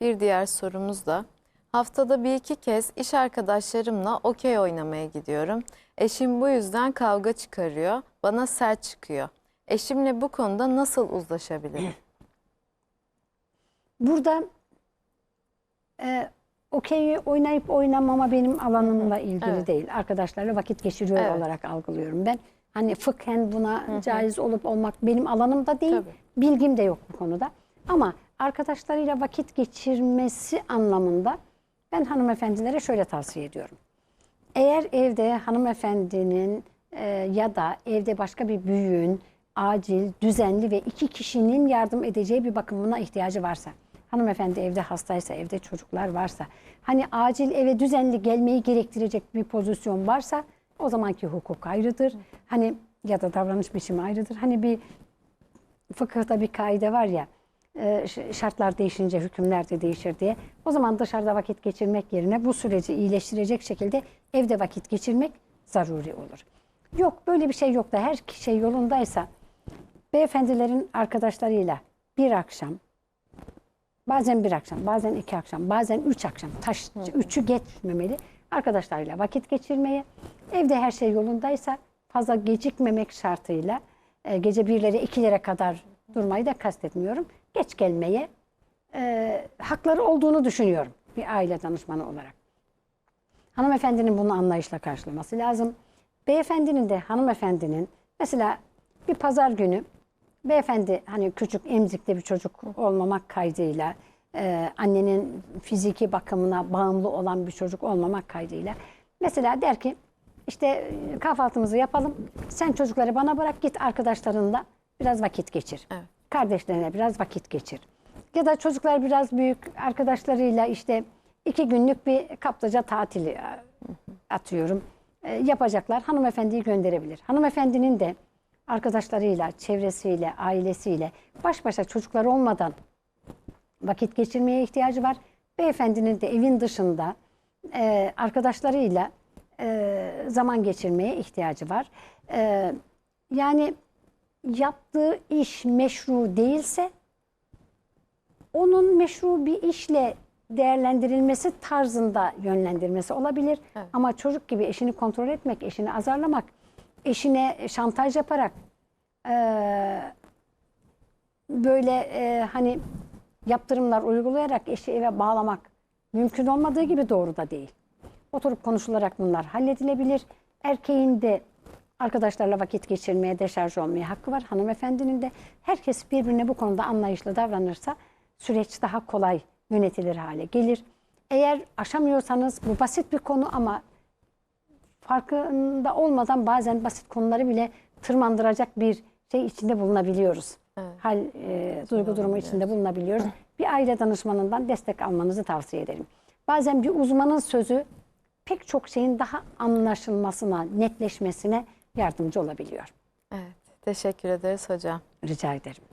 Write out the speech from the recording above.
Bir diğer sorumuz da haftada bir iki kez iş arkadaşlarımla okey oynamaya gidiyorum. Eşim bu yüzden kavga çıkarıyor. Bana sert çıkıyor. Eşimle bu konuda nasıl uzlaşabilirim? Burada e, okey oynayıp oynamama benim alanımla ilgili Evet. değil. Arkadaşlarla vakit geçiriyor Evet. olarak algılıyorum ben. Hani fıkhen buna caiz olup olmak benim alanımda değil. Tabii. Bilgim de yok bu konuda. Ama arkadaşlarıyla vakit geçirmesi anlamında ben hanımefendilere şöyle tavsiye ediyorum. Eğer evde hanımefendinin e, ya da evde başka bir büyüğün acil, düzenli ve iki kişinin yardım edeceği bir bakımına ihtiyacı varsa, hanımefendi evde hastaysa, evde çocuklar varsa, hani acil eve düzenli gelmeyi gerektirecek bir pozisyon varsa o zamanki hukuk ayrıdır. Hani ya da davranış biçimi ayrıdır. Hani bir fıkıhta bir kaide var ya şartlar değişince hükümler de değişir diye. O zaman dışarıda vakit geçirmek yerine bu süreci iyileştirecek şekilde evde vakit geçirmek zaruri olur. Yok böyle bir şey yok da her şey yolundaysa beyefendilerin arkadaşlarıyla bir akşam bazen bir akşam bazen iki akşam bazen üç akşam taş, üçü geçmemeli arkadaşlarıyla vakit geçirmeye evde her şey yolundaysa fazla gecikmemek şartıyla e, gece birlere ikilere kadar durmayı da kastetmiyorum. Geç gelmeye e, hakları olduğunu düşünüyorum bir aile danışmanı olarak. Hanımefendinin bunu anlayışla karşılaması lazım. Beyefendinin de hanımefendinin mesela bir pazar günü beyefendi hani küçük emzikte bir çocuk olmamak kaydıyla e, annenin fiziki bakımına bağımlı olan bir çocuk olmamak kaydıyla mesela der ki işte e, kahvaltımızı yapalım sen çocukları bana bırak git arkadaşlarınla biraz vakit geçir. Evet. Kardeşlerine biraz vakit geçir. Ya da çocuklar biraz büyük arkadaşlarıyla işte iki günlük bir kaplıca tatili e, atıyorum e, yapacaklar. Hanımefendiyi gönderebilir. Hanımefendinin de arkadaşlarıyla, çevresiyle, ailesiyle baş başa çocuklar olmadan vakit geçirmeye ihtiyacı var. Beyefendinin de evin dışında e, arkadaşlarıyla e, zaman geçirmeye ihtiyacı var. E, yani yaptığı iş meşru değilse onun meşru bir işle değerlendirilmesi tarzında yönlendirmesi olabilir. Evet. Ama çocuk gibi eşini kontrol etmek, eşini azarlamak, eşine şantaj yaparak eee, böyle eee, hani yaptırımlar uygulayarak eşi eve bağlamak mümkün olmadığı gibi doğru da değil. Oturup konuşularak bunlar halledilebilir. Erkeğin de arkadaşlarla vakit geçirmeye, deşarj olmaya hakkı var. Hanımefendinin de herkes birbirine bu konuda anlayışlı davranırsa süreç daha kolay yönetilir hale gelir. Eğer aşamıyorsanız bu basit bir konu ama farkında olmadan bazen basit konuları bile tırmandıracak bir şey içinde bulunabiliyoruz. Evet. Hal, e, duygu durumu içinde bulunabiliyoruz. Bir aile danışmanından destek almanızı tavsiye ederim. Bazen bir uzmanın sözü pek çok şeyin daha anlaşılmasına, netleşmesine yardımcı olabiliyor. Evet, teşekkür ederiz hocam. Rica ederim.